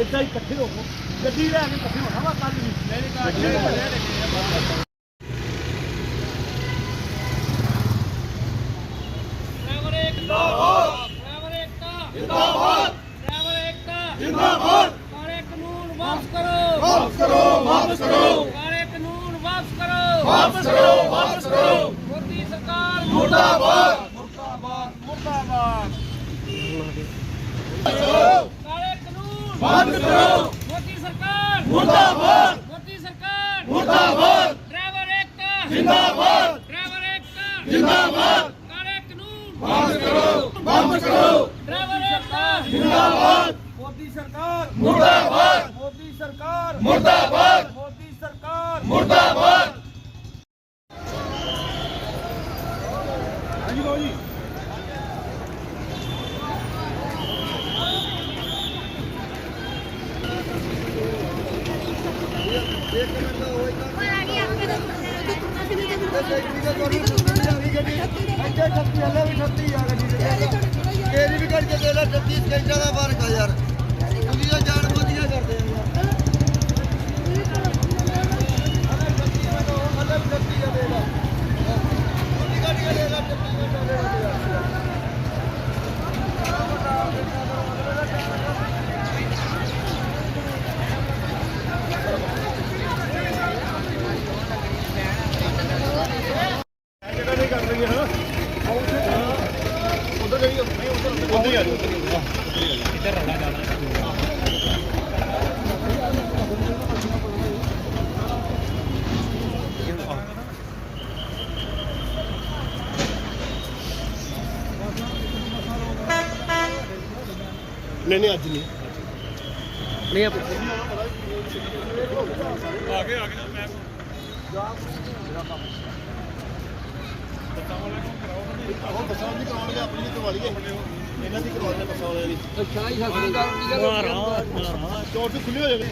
ਇਦਾਂ ਹੀ ਇਕੱਠੇ ਹੋਵੋ ਗੱਡੀ ਲੈ ਕੇ ਇਕੱਠੇ ਹੋਣਾ ਵਾ ਕੱਲ ਵੀ ਨਹੀਂ ਏਕਤਾ। ਜਿੰਦਾਬਾਦ। ਡਰਾਈਵਰ ਏਕਤਾ। ਜਿੰਦਾਬਾਦ। ਕਾਲੇ ਕਾਨੂੰਨ ਵਾਪਸ ਕਰੋ। ਵਾਪਸ ਕਰੋ ਵਾਪਸ ਕਰੋ। ਕਾਲੇ ਕਾਨੂੰਨ ਵਾਪਸ ਕਰੋ। ਵਾਪਸ ਕਰੋ ਵਾਪਸ ਕਰੋ। ਮੋਦੀ ਸਰਕਾਰ ਮੁਰਦਾਬਾਦ। ਮੁਰਦਾਬਾਦ। ਮੁਰਦਾਬਾਦ। ਕਾਲੇ ਕਾਨੂੰਨ ਬੰਦ ਕਰੋ। ਮੋਦੀ ਸਰਕਾਰ। ਮੁਰਦਾਬਾਦ। ਮੋਦੀ ਸਰਕਾਰ। ਮੁਰਦਾਬਾਦ। ਡਰਾਈਵਰ ਏਕਤਾ ਜਿੰਦਾਬਾਦ। ਡਰਾਈਵਰ ਏਕਤਾ ਜਿੰਦਾਬਾਦ। ਕਾਲੇ ਕਾਨੂੰਨ। ਬੰਦ ਕਰੋ। ਬੰਦ ਕਰੋ। ਡਰਾਈਵਰ ਏਕਤਾ ਜਿੰਦਾਬਾਦ। ਮੋਦੀ ਸਰਕਾਰ। ਮੁਰਦਾਬਾਦ। ਮੋਦੀ ਸਰਕਾਰ। ਮੁਰਦਾਬਾਦ। ਮੋਦੀ ਸਰਕਾਰ। ਮੁਰਦਾਬਾਦ। ਹਾਂਜੀ ਬਾਬੂ ਜੀ। ਤੇਰੀ ਵੀ ਕਰਕੇ ਦੇ ਲੈ 36 ਸਕਿੰਟਾਂ ਦਾ ਫ਼ਰਕ ਆ ਯਾਰ ਤੁਸੀਂ ਤਾਂ ਜਾਣ ਵਧੀਆ ਕਰਦੇ ਆ ਯਾਰ ਮਤਲਬ 36 ਆ ਦੇ ਲੈ ਤੁਸੀਂ ਕੱਢ ਕੇ ਦੇ ਲੈ 36 ਮਿੰਟਾਂ ਦੇ ਯਾਰ ਨਹੀਂ ਕਰ ਰਹੀ ਹੈ ਉਧਰ ਜਾਈਏ ਨਹੀਂ ਉਧਰ ਉਧਰ ਹੀ ਆ ਜਾਓ ਨਹੀਂ ਨਹੀਂ ਅੱਜ ਨਹੀਂ ਹੁਣ ਬੱਸਾਂ ਦੀ ਕਰਾਉਣਗੇ ਆਪਣੀ ਦੀ ਕਰਵਾ ਲਈਏ। ਇਹਨਾਂ ਦੀ ਕਰਵਾ ਲੈਣੇ ਬੱਸਾਂ ਵਾਲਿਆਂ ਦੀ। ਅੱਛਾ ਹੀ ਹਸਨੀ ਦਾ ਕੀ ਗੱਲ। ਚੋਟ ਖੁੱਲੀ ਹੋ ਜਾਵੇ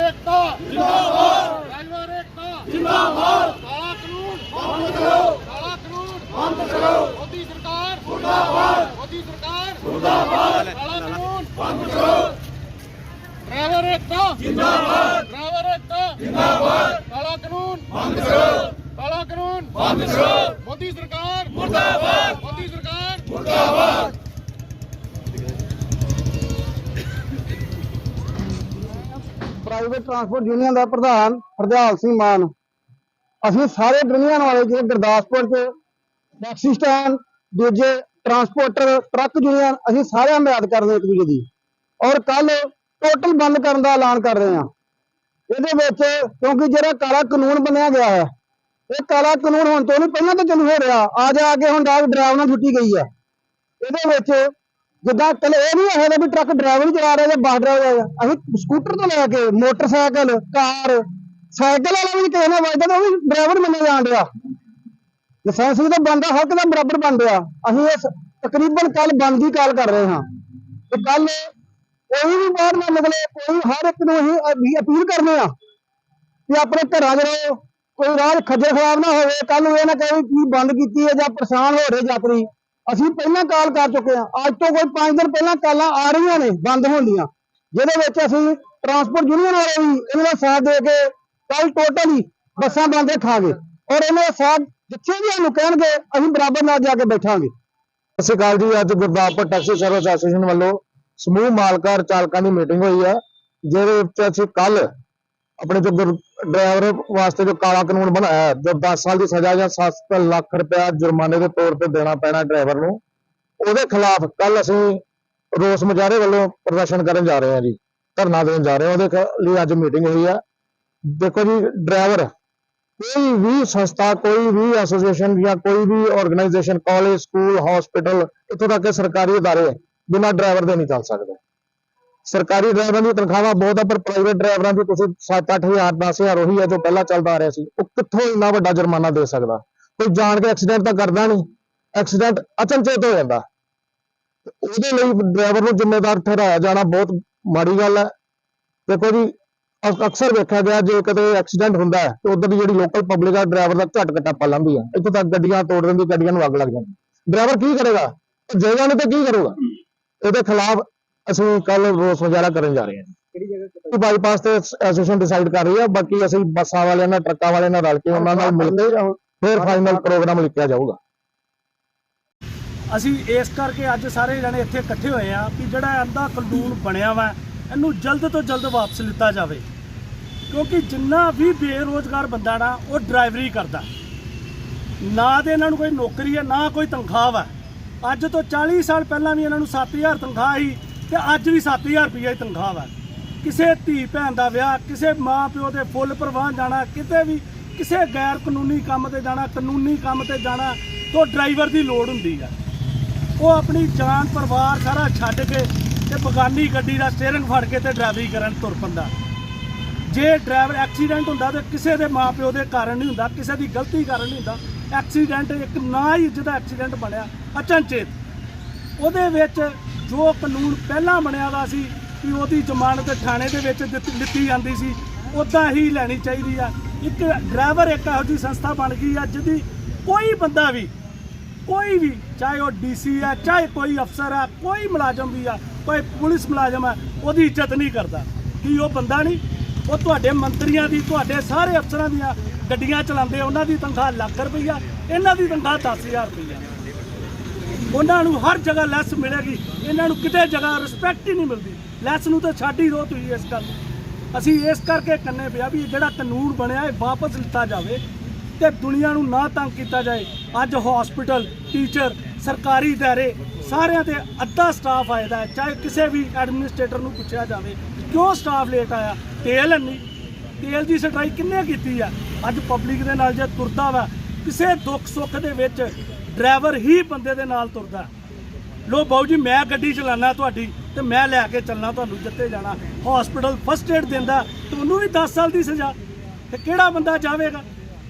ਏਕਤਾ ਜਿੰਦਾਬਾਦ ਏਕਤਾ ਜਿੰਦਾਬਾਦ। ਕਾਲਾ ਕਾਨੂੰਨ। ਬੰਦ ਕਰੋ। ਕਾਲਾ ਕਾਨੂੰਨ। ਬੰਦ ਕਰੋ। ਮੋਦੀ ਸਰਕਾਰ। ਮੁਰਦਾਬਾਦ ਮੋਦੀ ਸਰਕਾਰ। ਮੁਰਦਾਬਾਦ ਕਾਲਾ ਕਾਨੂੰਨ। ਬੰਦ ਕਰੋ। ਡਰਾਈਵਰ ਏਕਤਾ। ਜਿੰਦਾਬਾਦ। ਡਰਾਈਵਰ ਏਕਤਾ। ਜਿੰਦਾਬਾਦ। ਬੰਦ ਕਰੋ। ਕਾਲਾ ਕਾਨੂੰਨ। ਬੰਦ ਕਰੋ। ਮੋਦੀ ਸਰਕਾਰ। ਮੁਰਦਾਬਾਦ। ਮੋਦੀ ਸਰਕਾਰ। ਮੁਰਦਾਬਾਦ। ਪ੍ਰਾਈਵੇਟ ਟਰਾਂਸਪੋਰਟ ਯੂਨੀਅਨ ਦਾ ਪ੍ਰਧਾਨ ਹਰਦਿਆਲ ਸਿੰਘ ਮਾਨ। ਅਸੀਂ ਸਾਰੇ ਦੁਨੀਆਂ ਵਾਲੇ ਜਿਹੜੇ ਗੁਰਦਾਸਪੁਰ ਚ ਟੈਕਸੀ ਸਟੈਂਡ ਦੂਜੇ ਟਰਾਂਸਪੋਰਟਰ ਟਰੱਕ ਯੂਨੀਅਨ ਅਸੀਂ ਸਾਰੇ ਹਮਾਇਤ ਕਰਦੇ ਇੱਕ ਦੂਜੇ ਦੀ। ਔਰ ਕੱਲ ਟੋਟਲ ਬੰਦ ਕਰਨ ਦਾ ਐਲਾਨ ਕਰ ਰਹੇ ਹਾਂ। ਇਹਦੇ ਵਿੱਚ ਕਿਉਂਕਿ ਜਿਹੜਾ ਕਾਲਾ ਕਾਨੂੰਨ ਬਣਿਆ ਗਿਆ ਹੈ, ਇਹ ਕਾਲਾ ਕਾਨੂੰਨ ਹੁਣ ਤੋਂ ਨਹੀਂ ਪਹਿਲਾਂ ਤਾਂ ਚਾਲੂ ਹੋ ਰਿਹਾ, ਆ ਜਾ ਕੇ ਹੁਣ ਡਾਕ ਡਰਾਈਵਰ ਨਾਲ ਛੁੱਟੀ ਗਈ ਹੈ। ਇਹਦੇ ਵਿੱਚ ਜਿੱਦਾਂ ਕੱਲ ਇਹ ਨਹੀਂ ਹੈਗਾ ਵੀ ਟਰੱਕ ਡਰਾਈਵਰ ਹੀ ਚਲਾ ਰਿਹਾ ਜਾਂ ਬੱਸ ਡਰਾਈਵਰ ਅਸੀਂ ਸਕੂਟਰ ਤੋਂ ਲੈ ਕੇ ਮੋਟਰਸਾਈਕਲ, ਕਾਰ, ਸਾਈਕਲ ਵਾਲਾ ਵੀ ਕਿਸੇ ਨਾਲ ਵੱਜਦਾ ਤਾਂ ਉਹ ਵੀ ਡਰਾਈਵਰ ਮੰਨਿਆ ਜਾਣ ਡਿਆ। ਲਾਇਸੈਂਸ ਵੀ ਤਾਂ ਬੰਦਾ ਹੱਕ ਦਾ ਬਰਾਬਰ ਬਣ ਰਿਹਾ। ਅਸੀਂ ਇਸ ਤਕਰੀਬਨ ਕੱਲ ਬੰਦ ਦੀ ਕਾਲ ਕਰ ਰਹੇ ਹਾਂ। ਤੇ ਕੱਲ ਕੋਈ ਵੀ ਬਾਹਰ ਨਾ ਨਿਕਲੇ, ਕੋਈ ਹਰ ਇੱਕ ਨੂੰ ਅਸੀਂ ਅਪੀਲ ਕਰਨੇ ਆ ਕਿ ਆਪਣੇ ਘਰਾਂ 'ਚ ਰਹੋ ਕੋਈ ਰਾਹ ਖੱਜਲ ਖਰਾਬ ਨਾ ਹੋਵੇ। ਕੱਲ ਨੂੰ ਇਹ ਨਾ ਕਹੇ ਕੀ ਬੰਦ ਕੀਤੀ ਹੈ ਜਾਂ ਪਰੇਸ਼ਾਨ ਹੋ ਰਹੇ ਯਾਤਰੀ। ਅਸੀਂ ਪਹਿਲਾਂ ਕਾਲ ਕਰ ਚੁੱਕੇ ਹਾਂ। ਅੱਜ ਤੋਂ ਕੋਈ 5 ਦਿਨ ਪਹਿਲਾਂ ਕਾਲਾਂ ਆ ਰਹੀਆਂ ਨੇ, ਬੰਦ ਹੋਣ ਦੀਆਂ ਜਿਹਦੇ ਵਿੱਚ ਅਸੀਂ ਟਰਾਂਸਪੋਰਟ ਯੂਨੀਅਨ ਵਾਲੇ ਵੀ ਇਹਨਾਂ ਦਾ ਸਾਥ ਦੇ ਕੇ ਕੱਲ ਟੋਟਲੀ ਬੱਸਾਂ ਬੰਦ ਰੱਖਾਂਗੇ। ਔਰ ਇਹਨਾਂ ਦਾ ਸਾਥ ਜਿੱਥੇ ਵੀ ਸਾਨੂੰ ਕਹਿਣਗੇ, ਅਸੀਂ ਬਰਾਬਰ ਨਾਲ ਜਾ ਕੇ ਬੈਠਾਂਗੇ। ਸਤਿ ਸ਼੍ਰੀ ਅਕਾਲ ਜੀ। ਅੱਜ ਗੁਰਦਾਸਪੁਰ ਟੈਕਸੀ ਸਰਵਿਸ ਐਸੋਸੀਏਸ਼ਨ ਵੱਲੋਂ ਸਮੂਹ ਮਾਲਕਾਂ ਚਾਲਕਾਂ ਦੀ ਮੀਟਿੰਗ ਹੋਈ ਹੈ ਜਿਹਦੇ ਵਿੱਚ ਅਸੀਂ ਕੱਲ ਆਪਣੇ ਜੋ ਡਰਾਈਵਰ ਵਾਸਤੇ ਜੋ ਕਾਲਾ ਕਾਨੂੰਨ ਬਣਾਇਆ ਹੈ, ਜੋ 10 ਸਾਲ ਦੀ ਸਜ਼ਾ ਜਾਂ 7 ਲੱਖ ਰੁਪਇਆ ਜੁਰਮਾਨੇ ਦੇ ਤੌਰ ਤੇ ਦੇਣਾ ਪੈਣਾ ਡਰਾਈਵਰ ਨੂੰ ਉਹਦੇ ਖਿਲਾਫ ਕੱਲ ਅਸੀਂ ਰੋਸ ਮੁਜ਼ਾਹਰੇ ਵੱਲੋਂ ਪ੍ਰਦਰਸ਼ਨ ਕਰਨ ਜਾ ਰਹੇ ਹਾਂ ਜੀ ਧਰਨਾ ਦੇਣ ਜਾ ਰਹੇ ਹਾਂ ਉਹਦੇ ਲਈ ਅੱਜ ਮੀਟਿੰਗ ਹੋਈ ਹੈ ਦੇਖੋ ਜੀ ਡਰਾਈਵਰ ਕੋਈ ਵੀ ਸੰਸਥਾ ਕੋਈ ਵੀ ਐਸੋਸੀਏਸ਼ਨ ਜਾਂ ਕੋਈ ਵੀ ਆਰਗੇਨਾਈਜੇਸ਼ਨ ਕਾਲਜ ਸਕੂਲ ਹਸਪੀਟਲ ਇੱਥੋਂ ਤੱਕ ਸਰਕਾਰੀ ਅਦਾਰੇ ਬਿਨਾਂ ਡਰਾਈਵਰ ਦੇ ਨਹੀਂ ਚੱਲ ਸਕਦੇ। ਸਰਕਾਰੀ ਡਰਾਈਵਰਾਂ ਦੀ ਤਨਖਾਹਾਂ ਬਹੁਤ ਆ, ਪਰ ਪ੍ਰਾਈਵੇਟ ਡਰਾਈਵਰਾਂ ਦੀ ਤੁਸੀਂ 7-8000 10000 ਉਹੀ ਹੈ ਜੋ ਪਹਿਲਾਂ ਚੱਲਦਾ ਆ ਰਿਹਾ ਸੀ। ਉਹ ਕਿੱਥੋਂ ਇੰਨਾ ਵੱਡਾ ਜੁਰਮਾਨਾ ਦੇ ਸਕਦਾ? ਕੋਈ ਜਾਣ ਕੇ ਐਕਸੀਡੈਂਟ ਤਾਂ ਕਰਦਾ ਨਹੀਂ। ਐਕਸੀਡੈਂਟ ਅਚਨਚੇਤ ਹੋ ਜਾਂਦਾ। ਉਹਦੇ ਲਈ ਡਰਾਈਵਰ ਨੂੰ ਜ਼ਿੰਮੇਵਾਰ ਠਹਿਰਾਇਆ ਜਾਣਾ ਬਹੁਤ ਮਾੜੀ ਗੱਲ ਹੈ ਦੇਖੋ ਜੀ ਅਕਸਰ ਵੇਖਿਆ ਗਿਆ, ਜੇ ਕਦੇ ਐਕਸੀਡੈਂਟ ਹੁੰਦਾ ਹੈ, ਤੇ ਉਧਰ ਦੀ ਜਿਹੜੀ ਲੋਕਲ ਪਬਲਿਕ ਆ ਡਰਾਈਵਰ ਦਾ ਝਟ ਕੱਟਾ ਪਾ ਲੈਂਦੀ ਆ ਇੱਥੋਂ ਤੱਕ ਗੱਡੀਆਂ ਤੋੜ ਦਿੰਦੀ, ਗੱਡੀਆਂ ਨੂੰ ਅੱਗ ਲੱਗ ਜਾਂਦੀ। ਡਰਾਈਵਰ ਕੀ ਕਰੇਗਾ? ਜਗ੍ਹਾ ਨੂੰ ਤਾਂ ਕੀ ਕਰੂਗਾ? ਇਹਦੇ ਖਿਲਾਫ ਅਸੀਂ ਕੱਲ ਰੋਸ ਮੁਜ਼ਾਹਰਾ ਕਰਨ ਜਾ ਰਹੇ ਹਾਂ। ਕਿਹੜੀ ਜਗ੍ਹਾ ਤੇ ਬਾਈਪਾਸ ਤੇ ਐਸੋਸੀਏਸ਼ਨ ਡਿਸਾਈਡ ਕਰ ਰਹੀ ਹੈ ਬਾਕੀ ਅਸੀਂ ਬੱਸਾਂ ਵਾਲਿਆਂ ਨਾਲ ਟਰੱਕਾਂ ਵਾਲਿਆਂ ਨਾਲ ਰਲ ਕੇ ਉਹਨਾਂ ਨਾਲ ਮਿਲ ਕੇ ਫਿਰ ਫਾਈਨਲ ਪ੍ਰੋਗਰਾਮ ਲਿਖਿਆ ਜਾਊਗਾ। ਅਸੀਂ ਇਸ ਕਰਕੇ ਅੱਜ ਸਾਰੇ ਜਣੇ ਇੱਥੇ ਇਕੱਠੇ ਹੋਏ ਆ ਕਿ ਜਿਹੜਾ ਅੰਦਾ ਕਾਨੂੰਨ ਬਣਿਆ ਵਾ ਇਹਨੂੰ ਜਲਦ ਤੋਂ ਜਲਦ ਵਾਪਸ ਲਿੱਤਾ ਜਾਵੇ। ਕਿਉਂਕਿ ਜਿੰਨਾ ਵੀ ਬੇਰੋਜ਼ਗਾਰ ਬੰਦਾ ਨਾ ਉਹ ਡਰਾਈਵਰੀ ਕਰਦਾ। ਨਾ ਤੇ ਇਹਨਾਂ ਨੂੰ ਕੋਈ ਨੌਕਰੀ ਹੈ ਨਾ ਕੋਈ ਤਨਖਾਹ ਵਾ। ਅੱਜ ਤੋਂ 40 ਸਾਲ ਪਹਿਲਾਂ ਵੀ ਇਹਨਾਂ ਨੂੰ 7000 ਤਨਖਾਹ ਸੀ ਤੇ ਅੱਜ ਵੀ 7000 ਰੁਪਈਆ ਹੀ ਤਨਖਾਹ ਵਾ। ਕਿਸੇ ਧੀ ਭੈਣ ਦਾ ਵਿਆਹ, ਕਿਸੇ ਮਾਂ ਪਿਓ ਦੇ ਫੁੱਲ ਪ੍ਰਵਾਹ ਜਾਣਾ, ਕਿਤੇ ਵੀ ਕਿਸੇ ਗੈਰ ਕਾਨੂੰਨੀ ਕੰਮ ਤੇ ਜਾਣਾ, ਕਾਨੂੰਨੀ ਕੰਮ ਤੇ ਜਾਣਾ, ਤੋਂ ਡਰਾਈਵਰ ਦੀ ਲੋੜ ਹੁੰਦੀ ਆ। ਉਹ ਆਪਣੀ ਜਾਨ, ਪਰਿਵਾਰ ਸਾਰਾ ਛੱਡ ਕੇ ਤੇ ਬਗਾਨੀ ਗੱਡੀ ਦਾ ਸਟੀਅਰਿੰਗ ਫੜ ਕੇ ਤੇ ਡਰਾਈਵਰੀ ਕਰਨ ਤੁਰ ਪੰਦਾ। ਜੇ ਡਰਾਈਵਰ ਐਕਸੀਡੈਂਟ ਹੁੰਦਾ ਤੇ ਕਿਸੇ ਦੇ ਮਾਪਿਓ ਦੇ ਕਾਰਨ ਨਹੀਂ ਹੁੰਦਾ, ਕਿਸੇ ਦੀ ਗਲਤੀ ਕਾਰਨ ਨਹੀਂ ਹੁੰਦਾ, ਐਕਸੀਡੈਂਟ ਇੱਕ ਨਾ ਹੀ ਜਿਹਦਾ ਐਕਸੀਡੈਂਟ ਬਣਿਆ, ਅਚਨਚੇਤ। ਉਹਦੇ ਵਿੱਚ ਜੋ ਕਾਨੂੰਨ ਪਹਿਲਾਂ ਬਣਿਆ ਦਾ ਸੀ ਕਿ ਉਹਦੀ ਜ਼ਮਾਨਤ ਥਾਣੇ ਦੇ ਵਿੱਚ ਦਿੱਤੀ- ਜਾਂਦੀ ਸੀ ਉਦਾਂ ਹੀ ਲੈਣੀ ਚਾਹੀਦੀ ਆ। ਇੱਕ ਡਰਾਈਵਰ ਇੱਕ ਇਹੋ ਜਿਹੀ ਸੰਸਥਾ ਬਣ ਗਈ ਆ ਜਿਹਦੀ ਕੋਈ ਬੰਦਾ ਵੀ, ਕੋਈ ਵੀ, ਚਾਹੇ ਉਹ ਡੀਸੀ ਆ, ਚਾਹੇ ਕੋਈ ਅਫਸਰ ਆ, ਕੋਈ ਮੁਲਾਜ਼ਮ ਵੀ ਆ, ਕੋਈ ਪੁਲਿਸ ਮੁਲਾਜ਼ਮ ਆ, ਉਹਦੀ ਇੱਜ਼ਤ ਨਹੀਂ ਕਰਦਾ ਕਿ ਉਹ ਬੰਦਾ ਨਹੀਂ ਉਹ ਤੁਹਾਡੇ ਮੰਤਰੀਆਂ ਦੀ, ਤੁਹਾਡੇ ਸਾਰੇ ਅਫਸਰਾਂ ਦੀਆਂ ਗੱਡੀਆਂ ਚਲਾਉਂਦੇ, ਉਹਨਾਂ ਦੀ ਤਨਖਾਹ ਲੱਖ ਰੁਪਈਆ, ਇਹਨਾਂ ਦੀ ਤਨਖਾਹ 10000 ਰੁਪਈਆ। ਉਹਨਾਂ ਨੂੰ ਹਰ ਜਗ੍ਹਾ ਲੈਸ ਮਿਲੇਗੀ, ਇਹਨਾਂ ਨੂੰ ਕਿਤੇ ਜਗ੍ਹਾ ਰਿਸਪੈਕਟ ਹੀ ਨਹੀਂ ਮਿਲਦੀ। ਲੈਸ ਨੂੰ ਤਾਂ ਛੱਡ ਹੀ ਦਿਓ ਤੁਸੀਂ ਇਸ ਗੱਲ ਅਸੀਂ ਇਸ ਕਰਕੇ ਕੰਨੇ ਪਿਆ ਵੀ ਇਹ ਜਿਹੜਾ ਕਾਨੂੰਨ ਬਣਿਆ, ਇਹ ਵਾਪਸ ਲਿੱਤਾ ਜਾਵੇ ਤੇ ਦੁਨੀਆ ਨੂੰ ਨਾ ਤੰਗ ਕੀਤਾ ਜਾਏ। ਅੱਜ ਹਸਪੀਟਲ ਟੀਚਰ ਸਰਕਾਰੀ ਦਾਇਰੇ, ਸਾਰਿਆਂ ਤੇ ਅੱਧਾ ਸਟਾਫ ਆਇਦਾ ਹੈ। ਚਾਹੇ ਕਿਸੇ ਵੀ ਐਡਮਿਨਿਸਟ੍ਰੇਟਰ ਨੂੰ ਪੁੱਛਿਆ ਜਾਵੇ, ਕਿਉਂ ਸਟਾਫ ਲੇਟ ਆਇਆ? ਤੇਲ ਨਹੀਂ ਤੇਲ ਦੀ ਸਟਾਈ ਕਿੰਨੇ ਕੀਤੀ ਆ? ਅੱਜ ਪਬਲਿਕ ਦੇ ਨਾਲ ਜੇ ਤੁਰਦਾ ਵਾ, ਕਿਸੇ ਦੁੱਖ ਸੁੱਖ ਦੇ ਵਿੱਚ ਡਰਾਈਵਰ ਹੀ ਬੰਦੇ ਦੇ ਨਾਲ ਤੁਰਦਾ। ਲੋ ਬਾਊ ਜੀ, ਮੈਂ ਗੱਡੀ ਚਲਾਣਾ ਤੁਹਾਡੀ ਤੇ ਮੈਂ ਲੈ ਕੇ ਚੱਲਣਾ ਤੁਹਾਨੂੰ ਜਿੱਥੇ ਜਾਣਾ। ਹਸਪੀਟਲ ਫਸਟ ਏਡ ਦਿੰਦਾ, ਤੁਹਾਨੂੰ ਵੀ 10 ਸਾਲ ਦੀ ਸਜ਼ਾ। ਤੇ ਕਿਹੜਾ ਬੰਦਾ ਜਾਵੇਗਾ?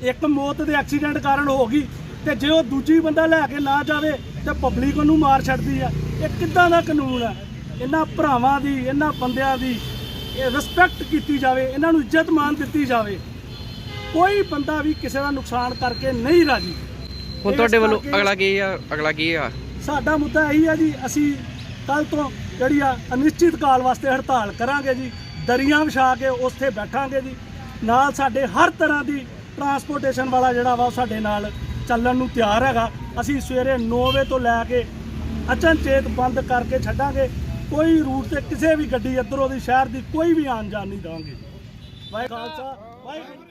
ਇੱਕ ਮੌਤ ਦੇ ਐਕਸੀਡੈਂਟ ਕਾਰਨ ਹੋ ਗਈ ਤੇ ਜੇ ਉਹ ਦੂਜੀ ਬੰਦਾ ਲੈ ਕੇ ਨਾ ਜਾਵੇ ਤੇ ਪਬਲਿਕ ਉਹਨੂੰ ਮਾਰ ਛੱਡਦੀ ਆ। ਇਹ ਕਿੱਦਾਂ ਦਾ ਕਾਨੂੰਨ ਆ? ਇਹਨਾਂ ਭਰਾਵਾਂ ਦੀ, ਇਹਨਾਂ ਬੰਦਿਆਂ ਦੀ ਰਿਸਪੈਕਟ ਕੀਤੀ ਜਾਵੇ ਇਹਨਾਂ ਨੂੰ ਇੱਜ਼ਤ ਮਾਨ ਦਿੱਤੀ ਜਾਵੇ। ਕੋਈ ਬੰਦਾ ਵੀ ਕਿਸੇ ਦਾ ਨੁਕਸਾਨ ਕਰਕੇ ਨਹੀਂ ਰਾਜੀ। ਹੁਣ ਤੁਹਾਡੇ ਵੱਲੋਂ ਅਗਲਾ ਕੀ ਆ ਅਗਲਾ ਕੀ ਆ? ਸਾਡਾ ਮੁੱਦਾ ਇਹੀ ਹੈ ਜੀ ਅਸੀਂ ਕੱਲ ਤੋਂ ਜਿਹੜੀ ਆ ਅਨਿਸ਼ਚਿਤ ਕਾਲ ਵਾਸਤੇ ਹੜਤਾਲ ਕਰਾਂਗੇ ਜੀ ਦਰੀਆਂ ਵਿਛਾ ਕੇ ਉੱਥੇ ਬੈਠਾਂਗੇ ਜੀ। ਨਾਲ ਸਾਡੇ ਹਰ ਤਰ੍ਹਾਂ ਦੀ ਟਰਾਂਸਪੋਰਟੇਸ਼ਨ ਵਾਲਾ ਜਿਹੜਾ ਵਾ ਉਹ ਸਾਡੇ ਨਾਲ ਚੱਲਣ ਨੂੰ ਤਿਆਰ ਹੈਗਾ। ਅਸੀਂ ਸਵੇਰੇ 9 ਵਜੇ ਤੋਂ ਲੈ ਕੇ ਅਚਨਚੇਤ ਬੰਦ ਕਰਕੇ ਛੱਡਾਂਗੇ। ਕੋਈ ਰੂਟ ਤੇ ਕਿਸੇ ਵੀ ਗੱਡੀ ਇੱਧਰੋਂ ਦੀ ਸ਼ਹਿਰ ਦੀ ਕੋਈ ਵੀ ਆਉਣ ਜਾਣ ਨਹੀਂ ਦੇਵਾਂਗੇ। ਵਾਹਿਗੁਰੂ ਖਾਲਸਾ, ਵਾਹਿਗੁਰੂ